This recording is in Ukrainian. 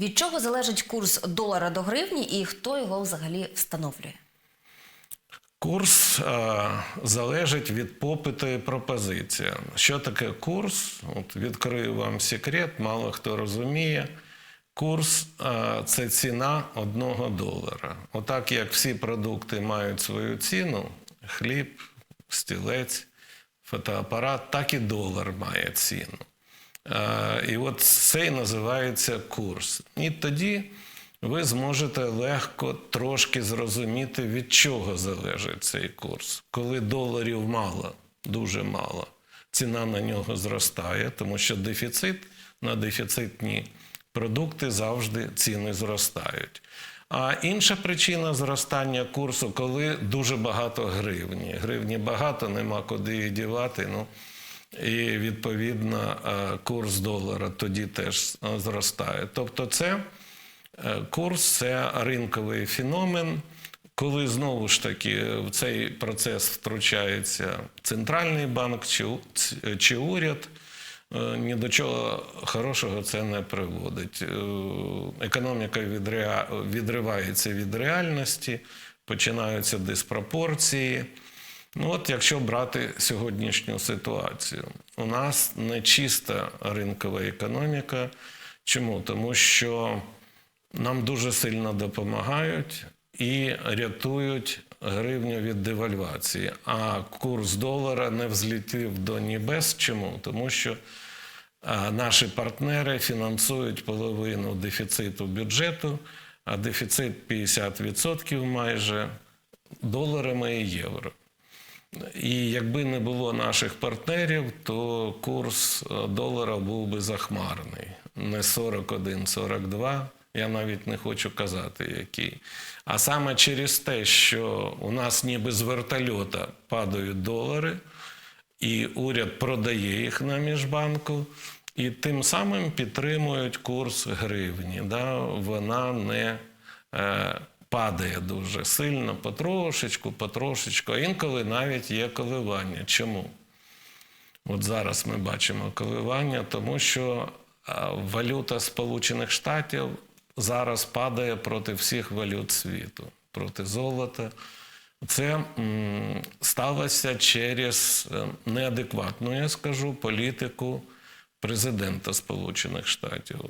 Від чого залежить курс долара до гривні і хто його взагалі встановлює? Курс е, залежить від попиту і пропозиції. Що таке курс? От відкрию вам секрет, мало хто розуміє. Курс е, це ціна одного долара. Отак як всі продукти мають свою ціну: хліб, стілець, фотоапарат, так і долар має ціну. Е, І от це і називається курс. І тоді ви зможете легко трошки зрозуміти, від чого залежить цей курс. Коли доларів мало, дуже мало, ціна на нього зростає, тому що дефіцит на дефіцитні продукти завжди ціни зростають. А інша причина зростання курсу, коли дуже багато гривні. Гривні багато, нема куди її дівати. Ну, і відповідно е, курс долара тоді теж е, зростає. Тобто, це е, курс це ринковий феномен, коли знову ж таки в цей процес втручається центральний банк чи, чи уряд. Ні до чого хорошого це не приводить. Економіка відривається від реальності, починаються диспропорції. Ну от якщо брати сьогоднішню ситуацію, у нас не чиста ринкова економіка. Чому? Тому що нам дуже сильно допомагають і рятують гривню від девальвації. А курс долара не взлітів до небес. Чому? Тому що наші партнери фінансують половину дефіциту бюджету, а дефіцит 50% майже доларами і євро. І якби не було наших партнерів, то курс е, долара був би захмарний. Не 41, 42, я навіть не хочу казати, який. А саме через те, що у нас ніби з вертольота падають долари, і уряд продає їх на міжбанку, і тим самим підтримують курс гривні. Да? Вона не е, падає дуже сильно, потрошечку, потрошечку, а інколи навіть є коливання. Чому? От зараз ми бачимо коливання, тому що валюта Сполучених Штатів зараз падає проти всіх валют світу, проти золота. Це сталося через е, неадекватну, я скажу, політику президента Сполучених Штатів.